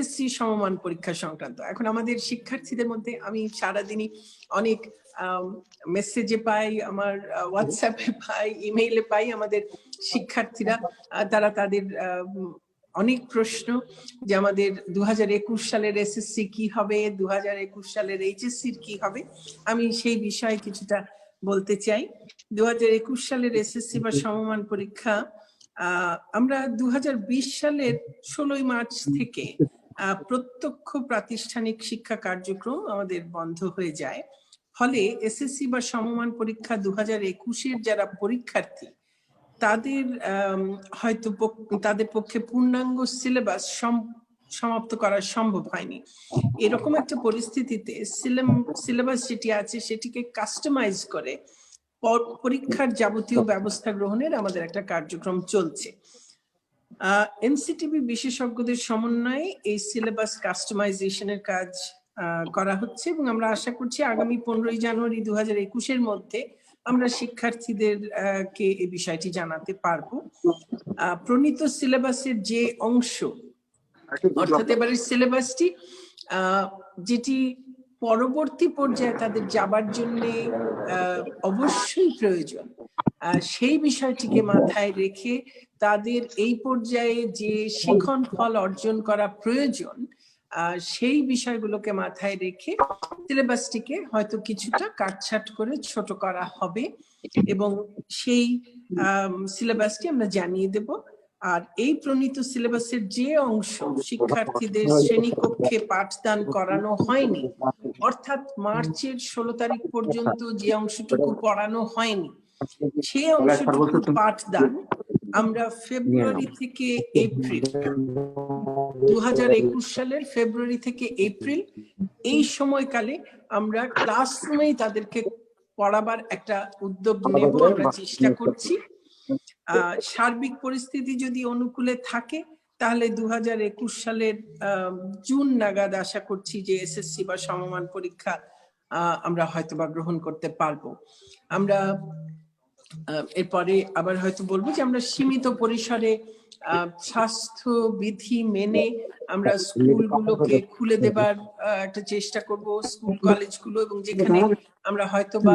SSC সমমান পরীক্ষা সংক্রান্ত। এখন আমাদের শিক্ষার্থীদের মধ্যে আমি সারাদিনই অনেক মেসেজে পাই, আমার হোয়াটসঅ্যাপে পাই ইমেইলে পাই আমাদের শিক্ষার্থীরা তারা তাদের অনেক প্রশ্ন যে আমাদের দু হাজার একুশ সালের এসএসসি কি হবে, দুহাজার একুশ সালের এইচএসসির কি হবে, আমি সেই বিষয়ে কিছুটা বলতে চাই। দু হাজার একুশ সালের এসএসসি বা সমমান পরীক্ষা আমরা দু হাজার বিশ সালের ষোলোই মার্চ থেকে প্রত্যক্ষ প্রাতিষ্ঠানিক শিক্ষা কার্যক্রম আমাদের বন্ধ হয়ে যায়। ফলে এসএসসি বা সমমান পরীক্ষা দু হাজার একুশের যারা পরীক্ষার্থী, তাদের হয়তো তাদের পক্ষে পূর্ণাঙ্গ সিলেবাস সমাপ্ত করা সম্ভব হয়নি। এরকম একটা পরিস্থিতিতে সিলেবাস যেটি আছে সেটিকে কাস্টমাইজ করে পরীক্ষার যাবতীয় ব্যবস্থা গ্রহণের আমাদের একটা কার্যক্রম চলছে। এনসিটিভি বিশেষজ্ঞদের সমন্বয়ে এই সিলেবাস কাস্টমাইজেশনের কাজ করা হচ্ছে এবং আমরা আশা করছি আগামী পনেরোই জানুয়ারি দু হাজার একুশের মধ্যে আমরা শিক্ষার্থীদের কে এই বিষয়টি জানাতে পারব। প্রণীত সিলেবাসের যে অংশ, অর্থাৎ এবারে সিলেবাসটি যেটি পরবর্তী পর্যায়ে তাদের যাবার জন্য অবশ্যই প্রয়োজন। সেই বিষয়টিকে মাথায় রেখে তাদের এই পর্যায়ে যে শিখন ফল অর্জন করা প্রয়োজন সেই বিষয়গুলোকে মাথায় রেখে সিলেবাসটিকে হয়তো কিছুটা কাটছাট করে ছোট করা হবে এবং সেই সিলেবাসটি আমরা জানিয়ে দেব। আর এই প্রণীত সিলেবাসের যে অংশ শিক্ষার্থীদের শ্রেণীকক্ষে পাঠদান করানো হয়নি অর্থাৎ মার্চের ষোলো তারিখ পর্যন্ত যে অংশটুকু পড়ানো হয়নি সেই অংশটুকু পাঠদান আমরা ফেব্রুয়ারি থেকে এপ্রিল দু হাজার একুশ সালের ফেব্রুয়ারি থেকে এপ্রিল এই সময়কালে আমরা ক্লাসরুমেই তাদেরকে পড়াবার একটা উদ্যোগ নেব আমরা চেষ্টা করছি। সার্বিক পরিস্থিতি যদি অনুকূলে থাকে তাহলে দু হাজার একুশ সালের জুন নাগাদ আশা করছি যে এসএসসি বা সমমান পরীক্ষা আহ, আমরা হয়তোবা গ্রহণ করতে পারব। আমরা এরপরে আবার হয়তো বলব যে আমরা সীমিত পরিসরে স্বাস্থ্য বিধি মেনে আমরা স্কুলগুলোকে খুলে দেবার একটা চেষ্টা করব, স্কুল, কলেজগুলো এবং যেখানে আমরা হয়তো বা